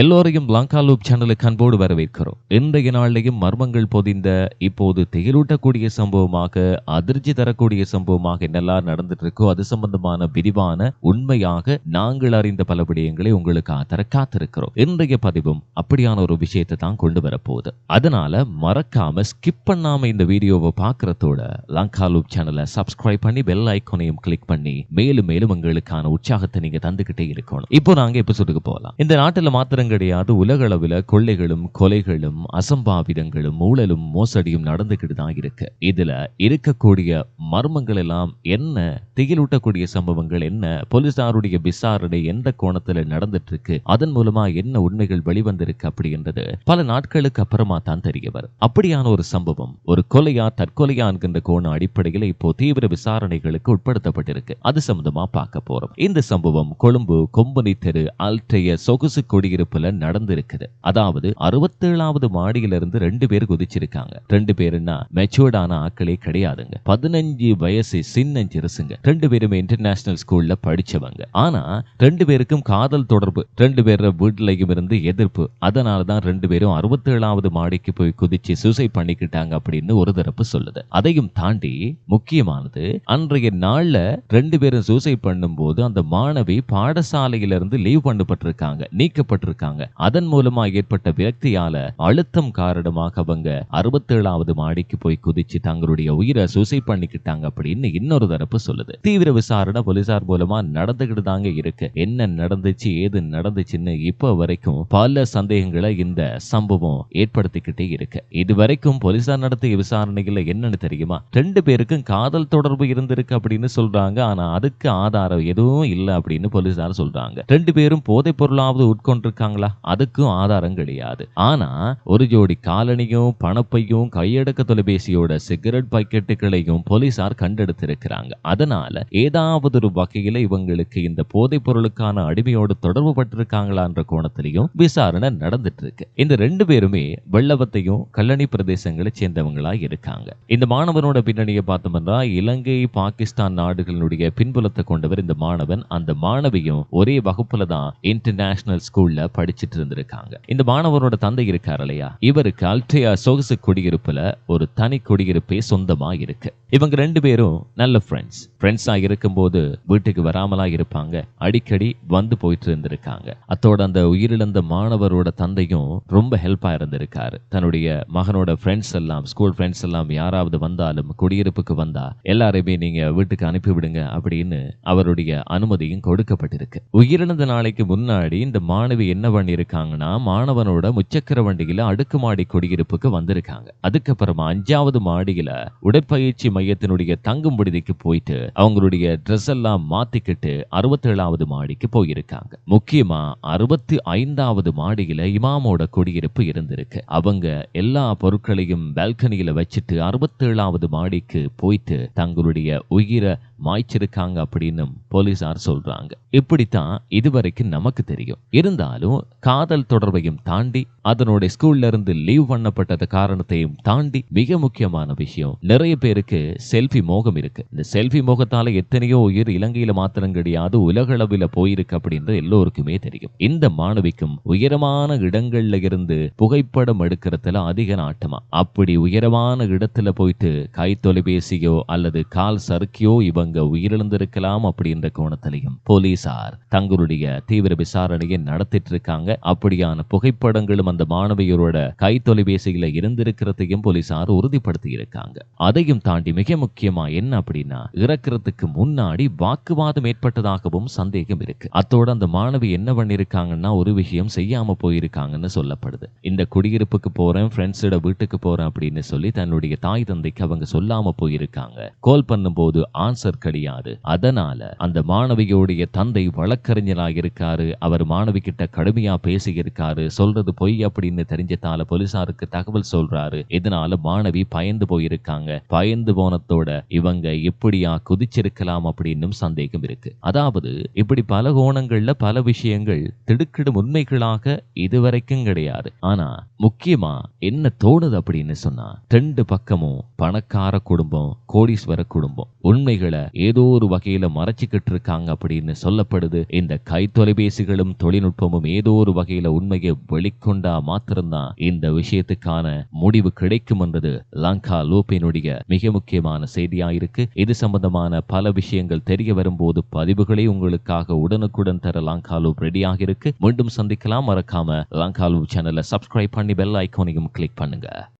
எல்லோரையும் லங்கா லூப் சேனலுக்கு அன்போடு வரவேற்கிறோம். இன்றைய நாளிலையும் மர்மங்கள் பொதிந்த இப்போது திகிலூட்டக்கூடிய சம்பவமாக அதிர்ச்சி தரக்கூடிய சம்பவமாக என்னெல்லாம் நடந்துட்டு இருக்கோ அது சம்பந்தமான விரிவான உண்மையாக நாங்கள் அறிந்த பல விடயங்களை உங்களுக்கு தர காத்திருக்கிறோம். இன்றைய பதிவும் அப்படியான ஒரு விஷயத்தை தான் கொண்டு வரப்போகுது. அதனால மறக்காம ஸ்கிப் பண்ணாம இந்த வீடியோவை பார்க்கறதோட லங்கா லூப் சேனலை சப்ஸ்கிரைப் பண்ணி பெல் ஐக்கோனையும் கிளிக் பண்ணி மேலும் மேலும் உங்களுக்கான உற்சாகத்தை நீங்க தந்துகிட்டே இருக்கணும். இப்போ நாங்க எபிசோடுக்கு போகலாம். இந்த நாட்டில் மாத்திர மாத்திரம் கிடையாது உலகளவில் கொள்ளைகளும் கொலைகளும் அசம்பாவிதங்களும் ஊழலும் மோசடியும் நடந்துக்கிட்டு தான் இருக்கு. இதுல இருக்கக்கூடிய மர்மங்கள் எல்லாம் என்ன? திகிலூட்டக்கூடிய சம்பவங்கள் என்ன? போலீசாருடைய விசாரணை எந்த கோணத்துல நடந்துட்டு இருக்கு அதன் மூலமா என்ன உண்மைகள் வெளிவந்திருக்கு அப்படின்றது பல நாட்களுக்கு அப்புறமா தான் தெரியவர் அப்படியான ஒரு சம்பவம் ஒரு கொலையா தற்கொலையா என்கின்ற கோண அடிப்படையில் இப்போ தீவிர விசாரணைகளுக்கு உட்படுத்தப்பட்டிருக்கு. அது சம்பந்தமா பார்க்க போறோம். இந்த சம்பவம் கொழும்பு கொம்பனி தெரு அல்ட்டைய சொகுசு குடியிருப்புல நடந்திருக்குது. அதாவது அறுபத்தேழாவது மாடியில இருந்து ரெண்டு பேர் குதிச்சிருக்காங்க. ரெண்டு பேருன்னா மெச்சூர்டான ஆக்களே கிடையாதுங்க. பதினஞ்சு வயசு சின்ன சிறுசுங்க. ரெண்டு பேருமே இன்டர்நேஷனல் ஸ்கூல்ல படிச்சவங்க. ஆனா ரெண்டு பேருக்கும் காதல் தொடர்பு ரெண்டு பேர் வீட்டுலையும் இருந்து எதிர்ப்பு. அதனால தான் ரெண்டு பேரும் அறுபத்தேழாவது மாடிக்கு போய் குதிச்சு சூசைட் பண்ணிக்கிட்டாங்க அப்படின்னு ஒரு தரப்பு சொல்லுது. அதையும் தாண்டி முக்கியமானது அன்றைய நாள்ல ரெண்டு பேரும் சூசைட் பண்ணும்போது அந்த மாணவி பாடசாலையிலிருந்து லீவ் பண்ணப்பட்டிருக்காங்க. நீக்கப்பட்டிருக்காங்க. அதன் மூலமா ஏற்பட்ட விரக்தியால அழுத்தம் காரணமாக அவங்க அறுபத்தேழாவது மாடிக்கு போய் குதிச்சு தங்களுடைய உயிரை சூசைட் பண்ணிக்கிட்டாங்க அப்படின்னு இன்னொரு தரப்பு சொல்லுது. தீவிர விசாரணை போலீசார் மூலமா நடந்துகிட்டு தாங்க இருக்கு. என்ன நடந்துச்சு ஏது நடந்துச்சுன்னு இப்ப வரைக்கும் பல சந்தேகங்களை இந்த சம்பவம் ஏற்படுத்திக்கிட்டே இருக்கு. இது வரைக்கும் போலீசார் நடத்திய விசாரணைகள்ல என்னன்னு தெரியுமா? ரெண்டு பேருக்கும் காதல் தொடர்பு இருந்திருக்கு அப்படின்னு சொல்றாங்க. ஆனா அதுக்கு ஆதாரம் எதுவும் இல்லை அப்படின்னு போலீசார் சொல்றாங்க. ரெண்டு பேரும் போதைப் பொருளாவது உட்கொண்டிருக்காங்க சொல்றாங்களா? அதுக்கும் ஆதாரம் கிடையாது. ஆனா ஒரு ஜோடி காலணியும் பணப்பையும் கையடக்க தொலைபேசியோட சிகரெட் பாக்கெட்டுகளையும் போலீசார் கண்டெடுத்திருக்கிறாங்க. அதனால ஏதாவது ஒரு வகையில இவங்களுக்கு இந்த போதைப் பொருளுக்கான அடிமையோடு தொடர்பு பட்டிருக்காங்களான்ற கோணத்திலையும் விசாரணை நடந்துட்டு இருக்கு இந்த ரெண்டு பேருமே வெள்ளவத்தையும் கல்லணி பிரதேசங்களை சேர்ந்தவங்களா இருக்காங்க. இந்த மாணவனோட பின்னணியை பார்த்தோம்னா இலங்கை பாகிஸ்தான் நாடுகளினுடைய பின்புலத்தை கொண்டவர் இந்த மாணவன். அந்த மாணவியும் ஒரே வகுப்புல தான் இன்டர்நேஷனல் ஸ்கூல்ல படிச்சுட்டு இருந்திருக்காங்க இந்த மாணவரோட தந்தை இருக்கார் இல்லையா? இவருக்கு அல்ட்ரியா சொகுசு குடியிருப்புல ஒரு தனி குடியிருப்பே சொந்தமா இருக்கு. இவங்க ரெண்டு பேரும் நல்ல ஃப்ரெண்ட்ஸ் ஃப்ரெண்ட்ஸா இருக்கும்போது வீட்டுக்கு வராமலா இருப்பாங்க. அடிக்கடி வந்து போயிட்டு இருந்திருக்காங்க அத்தோட அந்த உயிரிழந்த மாணவரோட தந்தையும் ரொம்ப ஹெல்ப்பா இருந்திருக்காரு. தன்னுடைய மகனோட ஃப்ரெண்ட்ஸ் எல்லாம் ஸ்கூல் ஃப்ரெண்ட்ஸ் எல்லாம் யாராவது வந்தாலும் குடியிருப்புக்கு வந்தா எல்லாரையுமே நீங்க வீட்டுக்கு அனுப்பி விடுங்க அப்படின்னு அவருடைய அனுமதியும் கொடுக்கப்பட்டிருக்கு. உயிரிழந்த நாளைக்கு முன்னாடி இந்த மாணவி என்ன பண்ணியிருக்காங்கன்னா மாணவனோட முச்சக்கர வண்டியில அடுக்குமாடி குடியிருப்புக்கு வந்திருக்காங்க. அதுக்கப்புறமா அஞ்சாவது மாடியில உடற்பயிற்சி மையத்தினுடைய தங்கும் விடுதிக்கு போயிட்டு அவங்களுடைய ட்ரெஸ் எல்லாம் மாத்திக்கிட்டு அறுபத்தேழாவது மாடிக்கு போயிருக்காங்க. முக்கியமா அறுபத்தி ஐந்தாவது மாடியில இமாமோட குடியிருப்பு இருந்திருக்கு. அவங்க எல்லா பொருட்களையும் பால்கனியில வச்சுட்டு அறுபத்தேழாவது மாடிக்கு போயிட்டு தங்களுடைய உயிரை மாய்ச்சிருக்காங்க அப்படின்னு போலீசார் சொல்றாங்க. இப்படித்தான் இதுவரைக்கும் நமக்கு தெரியும். இருந்தாலும் காதல் தொடர்பையும் தாண்டி அதனுடைய ஸ்கூல்ல இருந்து லீவ் பண்ணப்பட்டது காரணத்தையும் தாண்டி மிக முக்கியமான விஷயம் நிறைய பேருக்கு செல்ஃபி மோகம் இருக்கு. இந்த செல்ஃபி மோகத்தால எத்தனையோ உயிர் இலங்கையில மாத்திரம் கிடையாது உலக அளவில் போயிருக்கு அப்படின்றது எல்லோருக்குமே தெரியும். இந்த மாணவிக்கும் உயரமான இடங்கள்ல இருந்து புகைப்படம் எடுக்கிறதுல அதிக நாட்டமா. அப்படி உயரமான இடத்துல போயிட்டு கை தொலைபேசியோ அல்லது கால் சறுக்கியோ இவங்க உயிரிழந்திருக்கலாம் அப்படின்ற கோணத்திலையும் போலீசார் தங்களுடைய தீவிர விசாரணையை நடத்திட்டு இருக்காங்க அப்படியான புகைப்படங்களும் அந்த மாணவியரோட கை தொலைபேசியில இருந்திருக்கிறதையும் போலீசார் உறுதிப்படுத்தி இருக்காங்க அதையும் தாண்டி மிக முக்கியமா என்ன அப்படின்னா இறக்கிறதுக்கு முன்னாடி வாக்குவாதம் ஏற்பட்டதாகவும் சந்தேகம் இருக்கு. அத்தோட அந்த மாணவி என்ன பண்ணிருக்காங்கன்னா ஒரு விஷயம் செய்யாம போயிருக்காங்கன்னு சொல்லப்படுது. இந்த குடியிருப்புக்கு போறேன் ஃப்ரெண்ட்ஸோட வீட்டுக்கு போறேன் அப்படின்னு சொல்லி தன்னுடைய தாய் தந்தைக்கு அவங்க சொல்லாம போயிருக்காங்க. கால் பண்ணும்போது ஆன்சர் கிடையாது. அதனால அந்த மாணவியோடைய தந்தை வழக்கறிஞராக இருக்காரு அவர் மாணவி கிட்ட கடுமையா பேசியிருக்காரு. சொல்றது பொய் அப்படின்னு தெரிஞ்சதால போலீசாருக்கு தகவல் சொல்றாரு. இதனால மாணவி பயந்து போயிருக்காங்க. பயந்து போனத்தோட இவங்க எப்படியா குதிச்சிருக்கலாம் அப்படின்னும் சந்தேகம் இருக்கு. அதாவது இப்படி பல கோணங்கள்ல பல விஷயங்கள் திடுக்கிடும் உண்மைகளாக இதுவரைக்கும் கிடையாது. ஆனா முக்கியமா என்ன தோணுது அப்படின்னு சொன்னா ரெண்டு பக்கமும் பணக்கார குடும்பம் கோடீஸ்வர குடும்பம். உண்மைகளை ஏதோ ஒரு வகையில மறைச்சிக்கிட்டு இருக்காங்க அப்படின்னு சொல்லப்படுது. இந்த கை தொலைபேசிகளும் தொழில்நுட்பமும் ஏதோ ஒரு வகையில உண்மையை வெளிக்கொண்டா மாத்திரம்தான் இந்த விஷயத்துக்கான முடிவு கிடைக்கும் என்பது லங்கா லூப்பினுடைய மிக முக்கியமான செய்தியா இருக்கு இது சம்பந்தமான பல விஷயங்கள் தெரிய வரும்போது பதிவுகளை உங்களுக்காக உடனுக்குடன் தர லங்காலூப் ரெடியாக இருக்கு மீண்டும் சந்திக்கலாம். மறக்காம லங்காலூப் சேனலை சப்ஸ்கிரைப் பண்ணி பெல் ஐக்கோனையும் கிளிக் பண்ணுங்க.